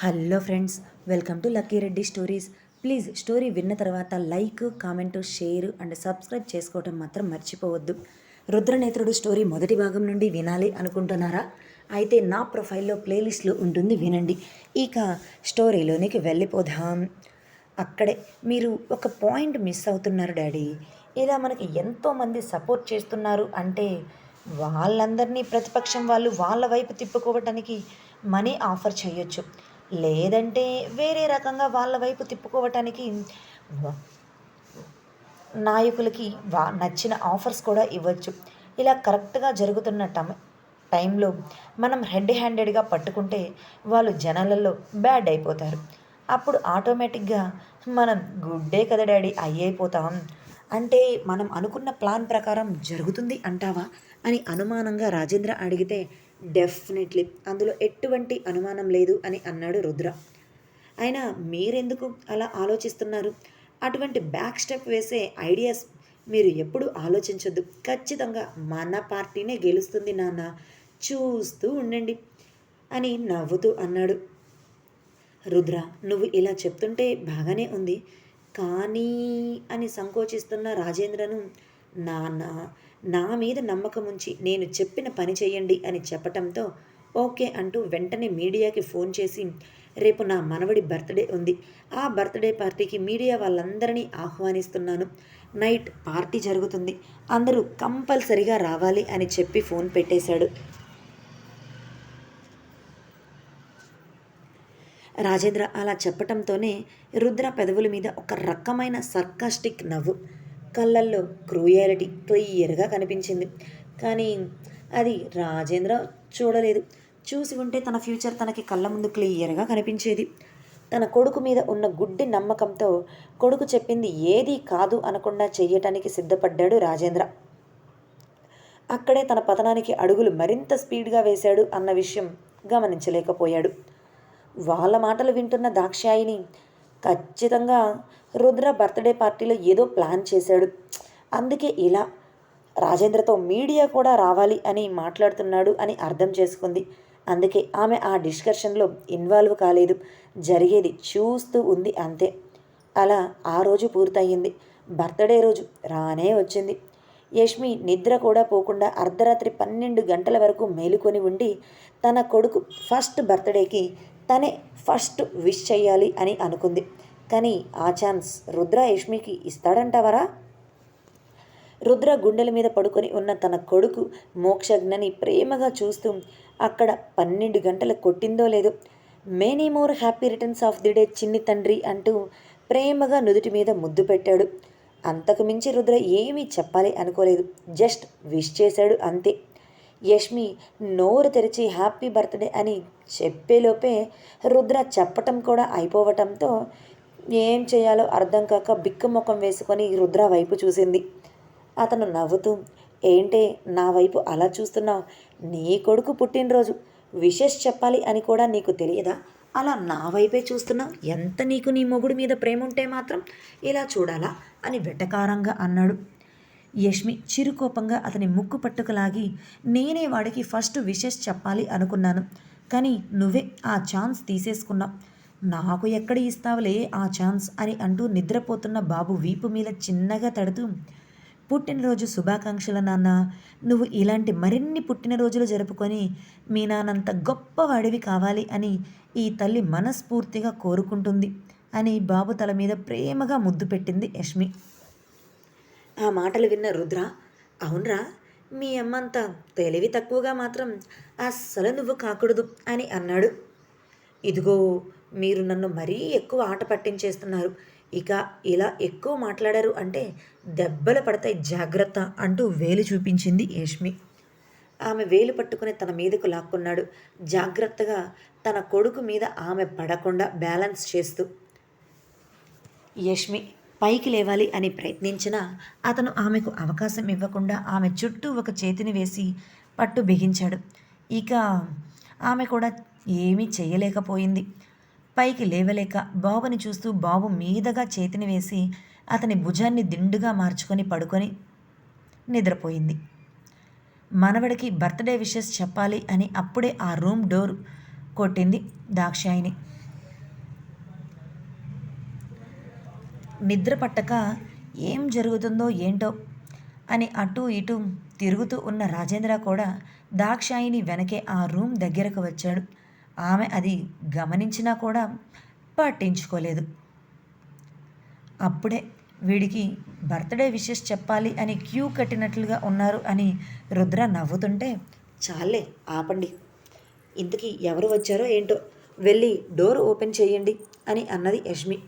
Hello friends welcome to lucky Reddy stories. Please story విన్న తర్వాత like comment share and subscribe చేసుకోవటం మాత్రం మర్చిపోవద్దు. రుద్రనేత్రుడు స్టోరీ మొదటి భాగం నుండి వినాలి అనుకుంటున్నారా? అయితే నా ప్రొఫైల్లో ప్లేలిస్ట్లో ఉంటుంది వినండి. ఇక స్టోరీలోనికి వెళ్ళిపోదాం. అక్కడే మీరు ఒక పాయింట్ మిస్ అవుతున్నారు డాడీ. ఇలా మనకి ఎంతోమంది సపోర్ట్ చేస్తున్నారు అంటే వాళ్ళందరినీ ప్రతిపక్షం వాళ్ళు వాళ్ళ వైపు తిప్పుకోవటానికి మనీ ఆఫర్ చేయొచ్చు. లేదంటే వేరే రకంగా వాళ్ళ వైపు తిప్పుకోవటానికి నాయకులకి వా నచ్చిన ఆఫర్స్ కూడా ఇవ్వచ్చు. ఇలా కరెక్ట్గా జరుగుతున్న టమ టైంలో మనం హెడ్ హ్యాండెడ్గా పట్టుకుంటే వాళ్ళు జనాలలో బ్యాడ్ అయిపోతారు. అప్పుడు ఆటోమేటిక్గా మనం గుడ్డే కదా డాడీ అయిపోతాం అంటే మనం అనుకున్న ప్లాన్ ప్రకారం జరుగుతుంది అంటావా? అని అనుమానంగా రాజేంద్ర అడిగితే డెఫినెట్లీ అందులో ఎటువంటి అనుమానం లేదు అని అన్నాడు రుద్ర. అయినా మీరెందుకు అలా ఆలోచిస్తున్నారు? అటువంటి బ్యాక్ స్టెప్ వేసే ఐడియాస్ మీరు ఎప్పుడు ఆలోచించొద్దు. ఖచ్చితంగా మన పార్టీనే గెలుస్తుంది నాన్న. చూస్తూ ఉండండి అని నవ్వుతూ అన్నాడు. రుద్ర నువ్వు ఇలా చెప్తుంటే బాగానే ఉంది. కానీ అని సంకోచిస్తున్న రాజేంద్రను నాన్న నా మీద నమ్మకం ఉంచి నేను చెప్పిన పని చేయండి అని చెప్పటంతో ఓకే అంటూ వెంటనే మీడియాకి ఫోన్ చేసి రేపు నా మనవడి బర్త్డే ఉంది. ఆ బర్త్డే పార్టీకి మీడియా వాళ్ళందరినీ ఆహ్వానిస్తున్నాను. నైట్ పార్టీ జరుగుతుంది. అందరూ కంపల్సరిగా రావాలి అని చెప్పి ఫోన్ పెట్టేశాడు. రాజేంద్ర అలా చెప్పటంతోనే రుద్ర పెదవుల మీద ఒక రకమైన సర్కాస్టిక్ నవ్వు కళ్ళల్లో క్రూయాలిటీ క్లియర్గా కనిపించింది. కానీ అది రాజేంద్ర చూడలేదు. చూసి ఉంటే తన ఫ్యూచర్ తనకి కళ్ళ ముందు క్లియర్గా కనిపించేది. తన కొడుకు మీద ఉన్న గుడ్డి నమ్మకంతో కొడుకు చెప్పింది ఏదీ కాదు అనకుండా చెయ్యటానికి సిద్ధపడ్డాడు రాజేంద్ర. అక్కడే తన పతనానికి అడుగులు మరింత స్పీడ్గా వేశాడు అన్న విషయం గమనించలేకపోయాడు. వాళ్ళ మాటలు వింటున్న దాక్షాయిని ఖచ్చితంగా రుద్ర బర్త్డే పార్టీలో ఏదో ప్లాన్ చేశాడు. అందుకే ఇలా రాజేంద్రతో మీడియా కూడా రావాలి అని మాట్లాడుతున్నాడు అని అర్థం చేసుకుంది. అందుకే ఆమె ఆ డిస్కషన్లో ఇన్వాల్వ్ కాలేదు. జరిగేది చూస్తూ ఉంది అంతే. అలా ఆ రోజు పూర్తయింది. బర్త్డే రోజు రానే వచ్చింది. యష్మి నిద్ర కూడా పోకుండా అర్ధరాత్రి పన్నెండు గంటల వరకు మేలుకొని ఉండి తన కొడుకు ఫస్ట్ బర్త్డేకి తనే ఫస్ట్ విష్ చేయాలి అని అనుకుంది. కానీ ఆ ఛాన్స్ రుద్ర యష్మికి ఇస్తాడంటావరా? రుద్ర గుండెల మీద పడుకొని ఉన్న తన కొడుకు మోక్షజ్ఞని ప్రేమగా చూస్తూ అక్కడ పన్నెండు గంటలు కొట్టిందో లేదో many more happy returns of the day చిన్ని తండ్రి అంటూ ప్రేమగా నుదుటి మీద ముద్దు పెట్టాడు. అంతకు మించి రుద్ర ఏమీ చెప్పాలి అనుకోలేదు. జస్ట్ విష్ చేశాడు అంతే. యష్మి నోరు తెరిచి హ్యాపీ బర్త్డే అని చెప్పేలోపే రుద్ర చెప్పటం కూడా అయిపోవటంతో ఏం చేయాలో అర్థం కాక బిక్కుముఖం వేసుకొని రుద్ర వైపు చూసింది. అతను నవ్వుతూ ఏంటే నా వైపు అలా చూస్తున్నావు? నీ కొడుకు పుట్టినరోజు. విషెస్ చెప్పాలి అని కూడా నీకు తెలియదా? అలా నా వైపే చూస్తున్నావు? ఎంత నీకు నీ మొగుడు మీద ప్రేమ ఉంటే మాత్రం ఇలా చూడాలా? అని వెటకారంగా అన్నాడు. యష్మి చిరుకోపంగా అతని ముక్కు పట్టుకలాగి నేనే వాడికి ఫస్ట్ విషెస్ చెప్పాలి అనుకున్నాను. కానీ నువ్వే ఆ ఛాన్స్ తీసేసుకున్నావు నాకు ఎక్కడ ఇస్తావులే ఆ ఛాన్స్ అని అంటూ నిద్రపోతున్న బాబు వీపు మీద చిన్నగా తడుతూ పుట్టినరోజు శుభాకాంక్షల నాన్న. నువ్వు ఇలాంటి మరిన్ని పుట్టినరోజులు జరుపుకొని మీ నాన్నంత గొప్పవాడివి కావాలి అని ఈ తల్లి మనస్ఫూర్తిగా కోరుకుంటుంది అని బాబు తల మీద ప్రేమగా ముద్దు పెట్టింది యష్మి. ఆ మాటలు విన్న రుద్ర అవునరా మీ అమ్మంత తెలివి తక్కువగా మాత్రం అస్సలు నువ్వు కాకూడదు అని అన్నాడు. ఇదిగో మీరు నన్ను మరీ ఎక్కువ ఆట పట్టించేస్తున్నారు. ఇక ఇలా ఎక్కువ మాట్లాడారు అంటే దెబ్బలు పడతాయి జాగ్రత్త అంటూ వేలు చూపించింది యష్మి. ఆమె వేలు పట్టుకుని తన మీదకు లాక్కున్నాడు. జాగ్రత్తగా తన కొడుకు మీద ఆమె పడకుండా బ్యాలెన్స్ చేస్తూ యష్మి పైకి లేవాలి అని ప్రయత్నించినా అతను ఆమెకు అవకాశం ఇవ్వకుండా ఆమె చుట్టూ ఒక చేతిని వేసి పట్టు బిగించాడు. ఇక ఆమె కూడా ఏమీ చేయలేకపోయింది. పైకి లేవలేక బాబుని చూస్తూ బాబు మీదగా చేతిని వేసి అతని భుజాన్ని దిండుగా మార్చుకొని పడుకొని నిద్రపోయింది. మనవడికి బర్త్డే విషెస్ చెప్పాలి అని అప్పుడే ఆ రూమ్ డోర్ కొట్టింది దాక్షాయిని నిద్ర పట్టక ఏం జరుగుతుందో ఏంటో అని అటు ఇటు తిరుగుతూ ఉన్న రాజేంద్ర కూడా దాక్షాయిని వెనకే ఆ రూమ్ దగ్గరకు వచ్చాడు. ఆమె అది గమనించినా కూడా పట్టించుకోలేదు. అప్పుడే వీడికి బర్త్డే విషెస్ చెప్పాలి అని క్యూ కట్టినట్లుగా ఉన్నారు అని రుద్ర నవ్వుతుంటే చాలే ఆపండి. ఇంతకీ ఎవరు వచ్చారో ఏంటో వెళ్ళి డోర్ ఓపెన్ చేయండి అని అన్నది యష్మి.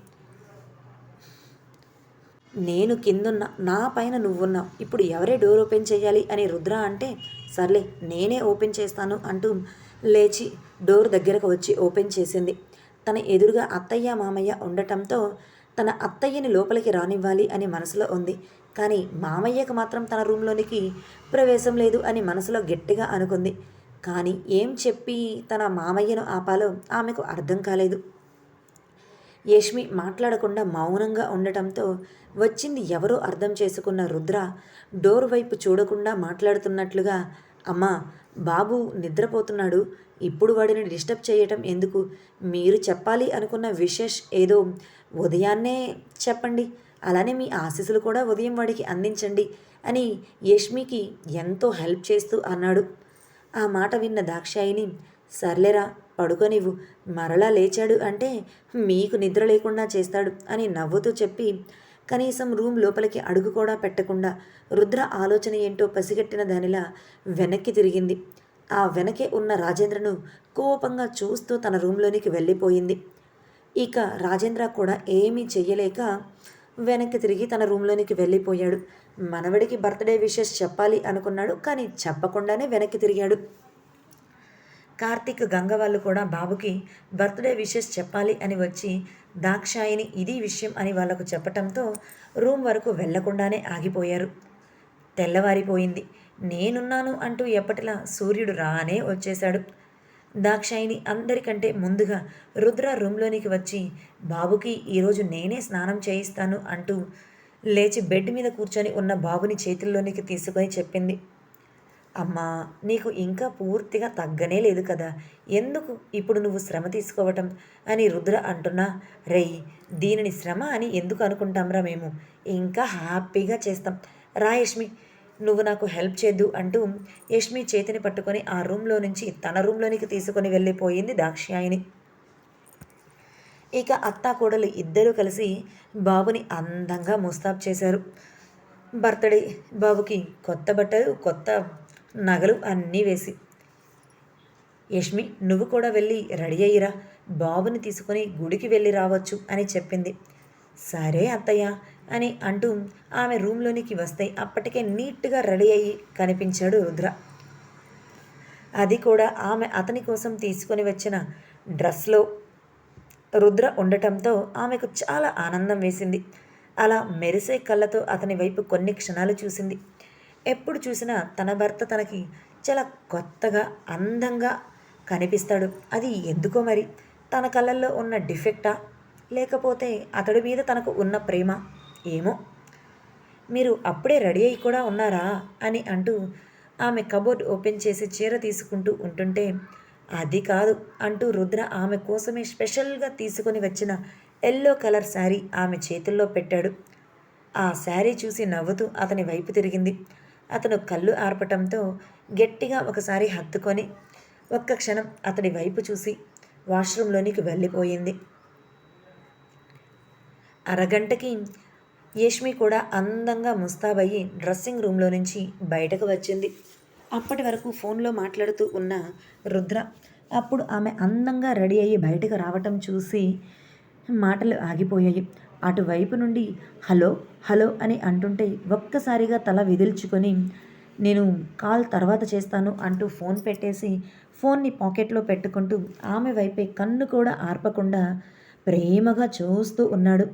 నేను కిందున్న నా పైన నువ్వున్నావు ఇప్పుడు ఎవరే డోర్ ఓపెన్ చేయాలి అని రుద్ర అంటే సర్లే నేనే ఓపెన్ చేస్తాను అంటూ లేచి డోర్ దగ్గరకు వచ్చి ఓపెన్ చేసింది. తన ఎదురుగా అత్తయ్య మామయ్య ఉండటంతో తన అత్తయ్యని లోపలికి రానివ్వాలి అని మనసులో ఉంది. కానీ మామయ్యకు మాత్రం తన రూమ్లోనికి ప్రవేశం లేదు అని మనసులో గట్టిగా అనుకుంది. కానీ ఏం చెప్పి తన మామయ్యను ఆపాలో ఆమెకు అర్థం కాలేదు. యష్మి మాట్లాడకుండా మౌనంగా ఉండటంతో వచ్చింది ఎవరో అర్థం చేసుకున్న రుద్ర. డోర్ వైపు చూడకుండా మాట్లాడుతున్నట్లుగా అమ్మా బాబు నిద్రపోతున్నాడు. ఇప్పుడు వాడిని డిస్టర్బ్ చేయటం ఎందుకు? మీరు చెప్పాలి అనుకున్న విశేష్ ఏదో ఉదయాన్నే చెప్పండి. అలానే మీ ఆశీస్సులు కూడా ఉదయం వాడికి అందించండి అని యష్మికి ఎంతో హెల్ప్ చేస్తూ అన్నాడు. ఆ మాట విన్న దాక్షాయిని సర్లేరా పడుకోనివ్వు. మరలా లేచాడు అంటే మీకు నిద్ర లేకుండా చేస్తాడు అని నవ్వుతూ చెప్పి కనీసం రూమ్ లోపలికి అడుగు కూడా పెట్టకుండా రుద్ర ఆలోచన ఏంటో పసిగట్టిన దానిలా వెనక్కి తిరిగింది. ఆ వెనకే ఉన్న రాజేంద్రను కోపంగా చూస్తూ తన రూమ్లోనికి వెళ్ళిపోయింది. ఇక రాజేంద్ర కూడా ఏమీ చెయ్యలేక వెనక్కి తిరిగి తన రూమ్లోనికి వెళ్ళిపోయాడు. మనవడికి బర్త్డే విషెస్ చెప్పాలి అనుకున్నాడు కానీ చెప్పకుండానే వెనక్కి తిరిగాడు. కార్తీక్ గంగ వాళ్ళు కూడా బాబుకి బర్త్డే విషెస్ చెప్పాలి అని వచ్చి దాక్షాయిని ఇది విషయం అని వాళ్ళకు చెప్పటంతో రూమ్ వరకు వెళ్ళకుండానే ఆగిపోయారు. తెల్లవారిపోయింది. నేనున్నాను అంటూ ఎప్పటిలా సూర్యుడు రానే వచ్చేశాడు. దాక్షాయిని అందరికంటే ముందుగా రుద్ర రూమ్లోనికి వచ్చి బాబుకి ఈరోజు నేనే స్నానం చేయిస్తాను అంటూ లేచి బెడ్ మీద కూర్చొని ఉన్న బాబుని చేతుల్లోనికి తీసుకొని చెప్పింది. అమ్మా నీకు ఇంకా పూర్తిగా తగ్గనే లేదు కదా. ఎందుకు ఇప్పుడు నువ్వు శ్రమ తీసుకోవటం? అని రుద్ర అంటున్నా. రేయ్ దీనిని శ్రమ అని ఎందుకు అనుకుంటాంరా మేము? ఇంకా హ్యాపీగా చేస్తాం. రా యష్మి నువ్వు నాకు హెల్ప్ చేద్దు అంటూ యష్మి చేతిని పట్టుకొని ఆ రూమ్లో నుంచి తన రూమ్లోనికి తీసుకొని వెళ్ళిపోయింది దాక్షాయిని ఇక అత్త కోడలు ఇద్దరూ కలిసి బాబుని అందంగా ముస్తాబ్ చేశారు. బర్త్డే బాబుకి కొత్త బట్టలు కొత్త నగలు అన్నీ వేసి. యష్మి నువ్వు కూడా వెళ్ళి రెడీ అయ్యిరా. బాబుని తీసుకొని గుడికి వెళ్ళి రావచ్చు అని చెప్పింది. సరే అత్తయ్య అని అంటూ ఆమె రూమ్లోనికి వస్తే అప్పటికే నీట్గా రెడీ అయ్యి కనిపించాడు రుద్ర. అది కూడా ఆమె అతని కోసం తీసుకొని వచ్చిన డ్రెస్లో. రుద్ర ఉండటంతో ఆమెకు చాలా ఆనందం వేసింది. అలా మెరిసే కళ్ళతో అతని వైపు కొన్ని క్షణాలు చూసింది. ఎప్పుడు చూసినా తన భర్త తనకి చాలా కొత్తగా అందంగా కనిపిస్తాడు. అది ఎందుకో మరి? తన కళ్ళల్లో ఉన్న డిఫెక్టా? లేకపోతే అతడి మీద తనకు ఉన్న ప్రేమ? ఏమో. మీరు అప్పుడే రెడీ అయి కూడా ఉన్నారా? అని అంటూ ఆమె కబోర్డ్ ఓపెన్ చేసి చీర తీసుకుంటూ ఉంటుంటే అది కాదు అంటూ రుద్ర ఆమె కోసమే స్పెషల్గా తీసుకొని వచ్చిన ఎల్లో కలర్ శారీ ఆమె చేతుల్లో పెట్టాడు. ఆ శారీ చూసి నవ్వుతూ అతని వైపు తిరిగింది. అతను కళ్ళు ఆర్పటంతో గట్టిగా ఒకసారి హత్తుకొని ఒక్క క్షణం అతడి వైపు చూసి వాష్రూమ్లోనికి వెళ్ళిపోయింది. అరగంటకి యష్మి కూడా అందంగా ముస్తాబయ్యి డ్రెస్సింగ్ రూమ్లో నుంచి బయటకు వచ్చింది. అప్పటి వరకు ఫోన్లో మాట్లాడుతూ ఉన్న రుద్ర అప్పుడు ఆమె అందంగా రెడీ అయ్యి బయటకు రావటం చూసి మాటలు ఆగిపోయాయి. అటువైపు నుండి హలో హలో అని అంటుంటే ఒక్కసారిగా తల విదిల్చుకొని నేను కాల్ తర్వాత చేస్తాను అంటూ ఫోన్ పెట్టేసి ఫోన్ని పాకెట్లో పెట్టుకుంటూ ఆమె వైపే కన్ను కూడా ఆర్పకుండా ప్రేమగా చూస్తూ ఉన్నాడు.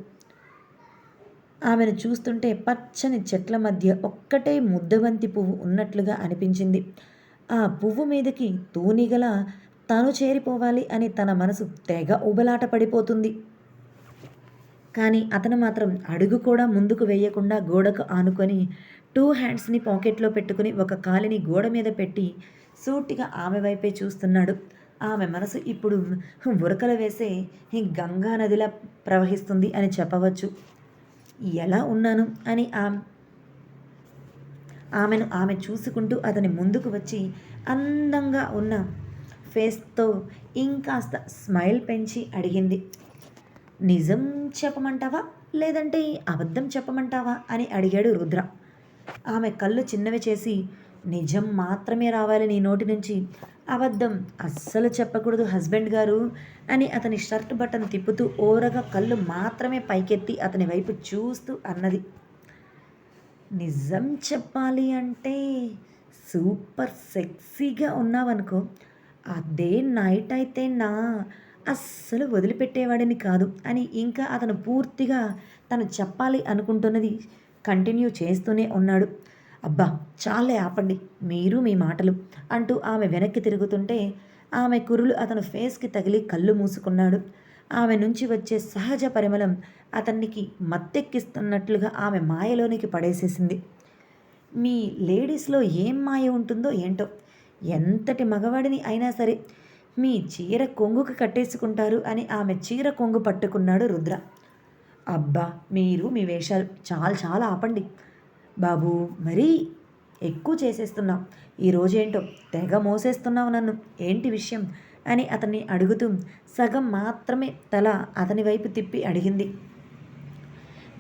ఆమెను చూస్తుంటే పచ్చని చెట్ల మధ్య ఒక్కటే ముద్దబంతి పువ్వు ఉన్నట్లుగా అనిపించింది. ఆ పువ్వు మీదకి తూనిగల తను చేరిపోవాలి అని తన మనసు తెగ ఉబలాట పడిపోతుంది కానీ అతను మాత్రం అడుగు కూడా ముందుకు వేయకుండా గోడకు ఆనుకొని టూ హ్యాండ్స్ని పాకెట్లో పెట్టుకుని ఒక కాలిని గోడ మీద పెట్టి సూటిగా ఆమె వైపే చూస్తున్నాడు. ఆమె మనసు ఇప్పుడు ఉరకలు వేసే గంగా నదిలా ప్రవహిస్తుంది అని చెప్పవచ్చు. ఎలా ఉన్నాను? అని ఆమెను ఆమె చూసుకుంటూ అతని ముందుకు వచ్చి అందంగా ఉన్న ఫేస్తో ఇంకాస్త స్మైల్ పెంచి అడిగింది. నిజం చెప్పమంటావా? లేదంటే అబద్ధం చెప్పమంటావా? అని అడిగాడు రుద్ర. ఆమె కళ్ళు చిన్నవి చేసి నిజం మాత్రమే రావాలి నీ నోటి నుంచి. అబద్ధం అస్సలు చెప్పకూడదు హస్బెండ్ గారు అని అతని షర్ట్ బటన్ తిప్పుతూ ఓరగా కళ్ళు మాత్రమే పైకెత్తి అతని వైపు చూస్తూ అన్నది. నిజం చెప్పాలి అంటే సూపర్ సెక్సీగా ఉన్నావనుకో అదే నైట్ అయితే నా అస్సలు వదిలిపెట్టేవాడిని కాదు అని ఇంకా అతను పూర్తిగా తను చెప్పాలి అనుకుంటున్నది కంటిన్యూ చేస్తూనే ఉన్నాడు. అబ్బా చాలే ఆపండి మీరు మీ మాటలు అంటూ ఆమె వెనక్కి తిరుగుతుంటే ఆమె కురులు అతను ఫేస్కి తగిలి కళ్ళు మూసుకున్నాడు. ఆమె నుంచి వచ్చే సహజ పరిమళం అతనికి మత్తెక్కిస్తున్నట్లుగా ఆమె మాయలోనికి పడేసేసింది. మీ లేడీస్లో ఏం మాయ ఉంటుందో ఏంటో ఎంతటి మగవాడిని అయినా సరే మీ చీర కొంగుకు కట్టేసుకుంటారు అని ఆమె చీర కొంగు పట్టుకున్నాడు రుద్ర. అబ్బా మీరు మీ వేషాలు చాలా చాలా ఆపండి. బాబు మరీ ఎక్కువ చేసేస్తున్నావు ఈరోజేంటో తెగ మోసేస్తున్నావు నన్ను. ఏంటి విషయం? అని అతన్ని అడుగుతూ సగం మాత్రమే తల అతని వైపు తిప్పి అడిగింది.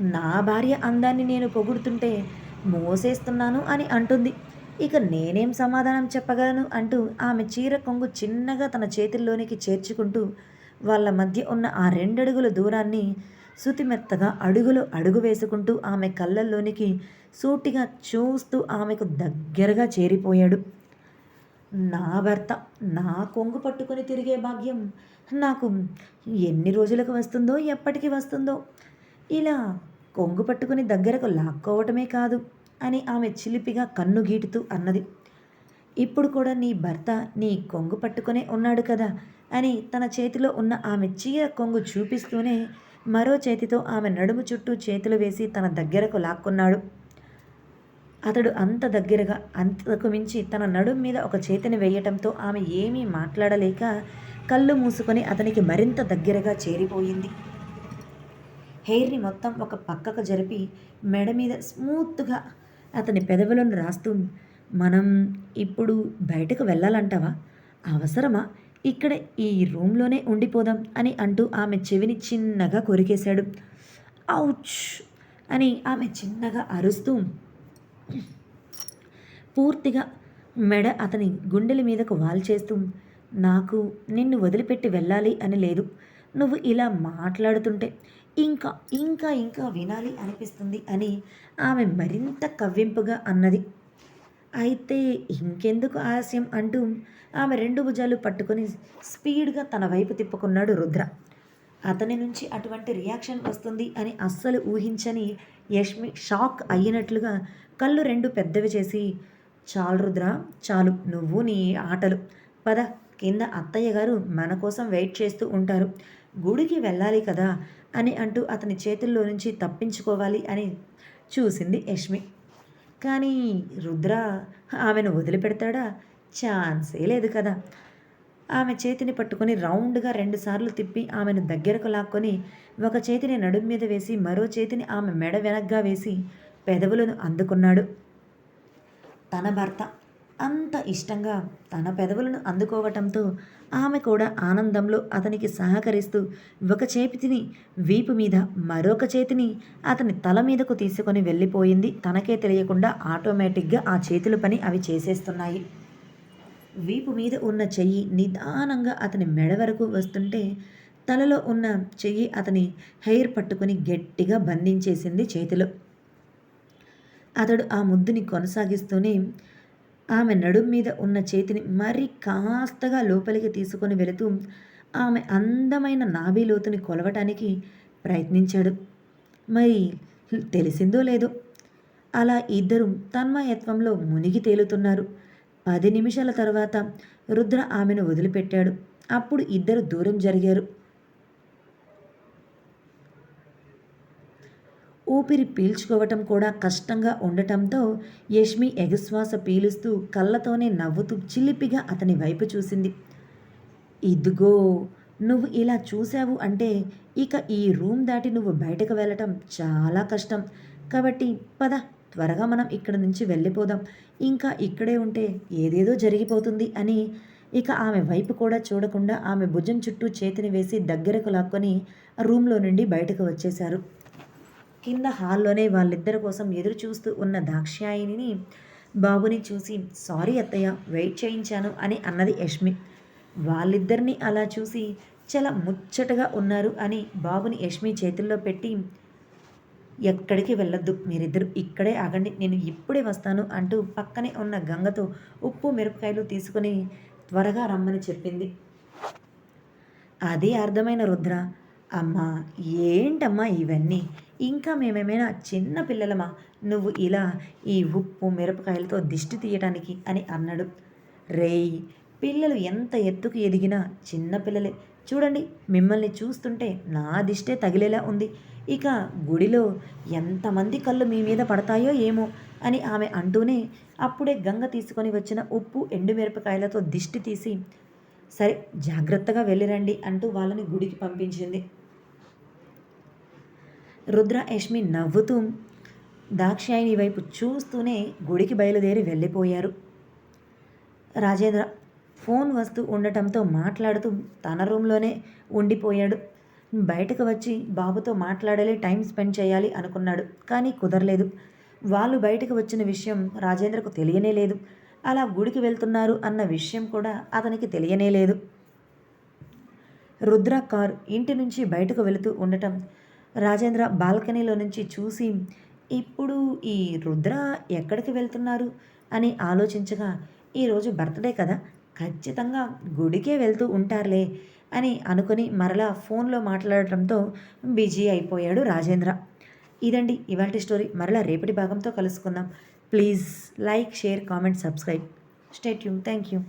నా భార్య అందాన్ని నేను పొగుడుతుంటే మోసేస్తున్నాను అని అంటుంది. ఇక నేనేం సమాధానం చెప్పగలను? అంటూ ఆమె చీర కొంగు చిన్నగా తన చేతుల్లోనికి చేర్చుకుంటూ వాళ్ళ మధ్య ఉన్న ఆ రెండడుగుల దూరాన్ని శుతిమెత్తగా అడుగులు అడుగు వేసుకుంటూ ఆమె కళ్ళల్లోనికి సూటిగా చూస్తూ ఆమెకు దగ్గరగా చేరిపోయాడు. నా భర్త నా కొంగు పట్టుకొని తిరిగే భాగ్యం నాకు ఎన్ని రోజులకు వస్తుందో ఎప్పటికి వస్తుందో. ఇలా కొంగు పట్టుకుని దగ్గరకు లాక్కోవటమే కాదు. అని ఆమె చిలిపిగా కన్ను గీటుతూ అన్నది. ఇప్పుడు కూడా నీ భర్త నీ కొంగు పట్టుకునే ఉన్నాడు కదా అని తన చేతిలో ఉన్న ఆమె చీర కొంగు చూపిస్తూనే మరో చేతితో ఆమె నడుము చుట్టూ చేతులు వేసి తన దగ్గరకు లాక్కున్నాడు. అతడు అంత దగ్గరగా అంతకు మించి తన నడుం మీద ఒక చేతిని వేయటంతో ఆమె ఏమీ మాట్లాడలేక కళ్ళు మూసుకొని అతనికి మరింత దగ్గరగా చేరిపోయింది. హెయిర్ని మొత్తం ఒక పక్కకు జరిపి మెడ మీద స్మూత్గా అతని పెదవులను రాస్తూ మనం ఇప్పుడు బయటకు వెళ్ళాలంటావా? అవసరమా? ఇక్కడ ఈ రూమ్లోనే ఉండిపోదాం అని అంటూ ఆమె చెవిని చిన్నగా కొరికేశాడు. ఔచ్ అని ఆమె చిన్నగా అరుస్తూ పూర్తిగా మెడ అతని గుండెల మీదకు వాల్చేస్తూ నాకు నిన్ను వదిలిపెట్టి వెళ్ళాలి అని లేదు. నువ్వు ఇలా మాట్లాడుతుంటే ఇంకా ఇంకా ఇంకా వినాలి అనిపిస్తుంది అని ఆమె మరింత కవ్వింపుగా అన్నది. అయితే ఇంకెందుకు ఆలస్యం అంటూ ఆమె రెండు భుజాలు పట్టుకొని స్పీడ్గా తన వైపు తిప్పుకున్నాడు రుద్ర. అతని నుంచి అటువంటి రియాక్షన్ వస్తుంది అని అస్సలు ఊహించని యష్మి షాక్ అయినట్లుగా కళ్ళు రెండు పెద్దవి చేసి చాలు రుద్ర చాలు. నువ్వు నీ ఆటలు. పద. కింద అత్తయ్య గారు మన కోసం వెయిట్ చేస్తూ ఉంటారు. గుడికి వెళ్ళాలి కదా అని అంటూ అతని చేతుల్లో నుంచి తప్పించుకోవాలి అని చూసింది యష్మి. కానీ రుద్ర ఆమెను వదిలిపెడతాడా? ఛాన్సే లేదు కదా. ఆమె చేతిని పట్టుకొని రౌండ్గా రెండుసార్లు తిప్పి ఆమెను దగ్గరకు లాక్కొని ఒక చేతిని నడుం మీద వేసి మరో చేతిని ఆమె మెడ వెనగ్గా వేసి పెదవులను అందుకున్నాడు. తన భర్త అంత ఇష్టంగా తన పెదవులను అందుకోవటంతో ఆమె కూడా ఆనందంలో అతనికి సహకరిస్తూ ఒక చేతిని వీపు మీద మరొక చేతిని అతని తల మీదకు తీసుకొని వెళ్ళిపోయింది. తనకే తెలియకుండా ఆటోమేటిక్గా ఆ చేతుల పని అవి చేసేస్తున్నాయి. వీపు మీద ఉన్న చెయ్యి నిదానంగా అతని మెడ వరకు వస్తుంటే తలలో ఉన్న చెయ్యి అతని హెయిర్ పట్టుకుని గట్టిగా బంధించేసింది చేతిలో. అతడు ఆ ముద్దుని కొనసాగిస్తూనే ఆమె నడుం మీద ఉన్న చేతిని మరి కాస్తగా లోపలికి తీసుకొని వెళుతూ ఆమె అందమైన నాభిలోతుని కొలవటానికి ప్రయత్నించాడు. మరి తెలిసిందో లేదో? అలా ఇద్దరు తన్మయత్వంలో మునిగి తేలుతున్నారు. పది నిమిషాల తర్వాత రుద్ర ఆమెను వదిలిపెట్టాడు. అప్పుడు ఇద్దరు దూరం జరిగారు. ఊపిరి పీల్చుకోవటం కూడా కష్టంగా ఉండటంతో యష్మి ఎగశ్వాస పీలుస్తూ కళ్ళతోనే నవ్వుతూ చిలిపిగా అతని వైపు చూసింది. ఇదిగో నువ్వు ఇలా చూసావు అంటే ఇక ఈ రూమ్ దాటి నువ్వు బయటకు వెళ్ళటం చాలా కష్టం. కాబట్టి పద త్వరగా మనం ఇక్కడ నుంచి వెళ్ళిపోదాం. ఇంకా ఇక్కడే ఉంటే ఏదేదో జరిగిపోతుంది అని ఇక ఆమె వైపు కూడా చూడకుండా ఆమె భుజం చుట్టూ చేతిని వేసి దగ్గరకు లాక్కొని రూమ్లో నుండి బయటకు వచ్చేశారు. కింద హాల్లోనే వాళ్ళిద్దరి కోసం ఎదురు చూస్తూ ఉన్న దాక్షాయిని బాబుని చూసి సారీ అత్తయ్య వెయిట్ చేయించాను అని అన్నది యష్మి. వాళ్ళిద్దరిని అలా చూసి చాలా ముచ్చటగా ఉన్నారు అని బాబుని యష్మి చేతుల్లో పెట్టి ఎక్కడికి వెళ్ళొద్దు మీరిద్దరు ఇక్కడే ఆగండి నేను ఇప్పుడే వస్తాను అంటూ పక్కనే ఉన్న గంగతో ఉప్పు మిరపకాయలు తీసుకుని త్వరగా రమ్మని చెప్పింది. అది అర్థమైన రుద్ర. అమ్మా ఏంటమ్మా ఇవన్నీ? ఇంకా మేమేమైనా చిన్న పిల్లలమా? నువ్వు ఇలా ఈ ఉప్పు మిరపకాయలతో దిష్టి తీయటానికి అని అన్నాడు. రేయ్ పిల్లలు ఎంత ఎత్తుకు ఎదిగినా చిన్న పిల్లలే. చూడండి మిమ్మల్ని చూస్తుంటే నా దిష్టే తగిలేలా ఉంది. ఇక గుడిలో ఎంతమంది కళ్ళు మీ మీద పడతాయో ఏమో అని ఆమె అంటూనే అప్పుడే గంగ తీసుకొని వచ్చిన ఉప్పు ఎండుమిరపకాయలతో దిష్టి తీసి సరే జాగ్రత్తగా వెళ్ళిరండి అంటూ వాళ్ళని గుడికి పంపించింది. రుద్ర యష్మి నవ్వుతూ దాక్షాయిని వైపు చూస్తూనే గుడికి బయలుదేరి వెళ్ళిపోయారు. రాజేంద్ర ఫోన్ వస్తూ ఉండటంతో మాట్లాడుతూ తన రూమ్లోనే ఉండిపోయాడు. బయటకు వచ్చి బాబుతో మాట్లాడాలి టైం స్పెండ్ చేయాలి అనుకున్నాడు కానీ కుదరలేదు. వాళ్ళు బయటకు వచ్చిన విషయం రాజేంద్రకు తెలియనే లేదు. అలా గుడికి వెళ్తున్నారు అన్న విషయం కూడా అతనికి తెలియనే లేదు. రుద్ర కార్ ఇంటి నుంచి బయటకు వెళుతూ ఉండటం రాజేంద్ర బాల్కనీలో నుంచి చూసి ఇప్పుడు ఈ రుద్ర ఎక్కడికి వెళ్తున్నారు? అని ఆలోచించగా ఈరోజు బర్త్డే కదా ఖచ్చితంగా గుడికే వెళ్తూ ఉంటారులే అని అనుకుని మరలా ఫోన్లో మాట్లాడటంతో బిజీ అయిపోయాడు రాజేంద్ర. ఇదండి ఇవాళ స్టోరీ. మరలా రేపటి భాగంతో కలుసుకుందాం. Please like share comment subscribe. Stay you thank you.